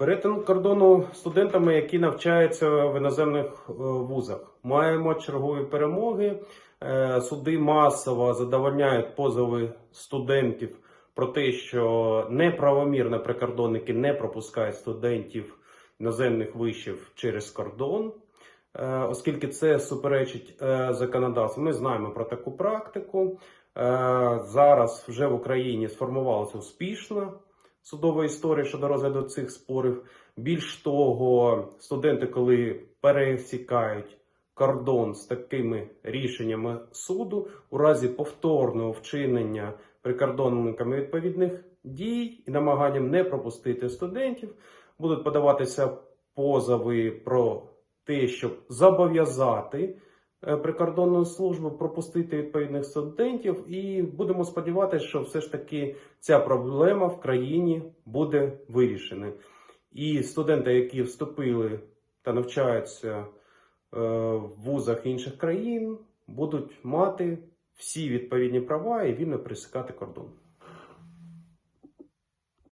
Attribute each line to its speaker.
Speaker 1: Перетин кордону студентами, які навчаються в іноземних е, вузах. Маємо чергові перемоги. Е, Суди масово задовольняють позови студентів про те, що неправомірно прикордонники не пропускають студентів іноземних вишів через кордон, е, оскільки це суперечить законодавству. Ми знаємо про таку практику. Зараз вже в Україні сформувалася успішна судова історія щодо розгляду цих спорів. Більш того, студенти, коли пересікають кордон з такими рішеннями суду, у разі повторного вчинення прикордонниками відповідних дій і намаганням не пропустити студентів, будуть подаватися позови про те, щоб зобов'язати прикордонну службу пропустити відповідних студентів, і будемо сподіватися, що все ж таки ця проблема в країні буде вирішена. І студенти, які вступили та навчаються е, в вузах інших країн, будуть мати всі відповідні права і вільно пересікати кордон.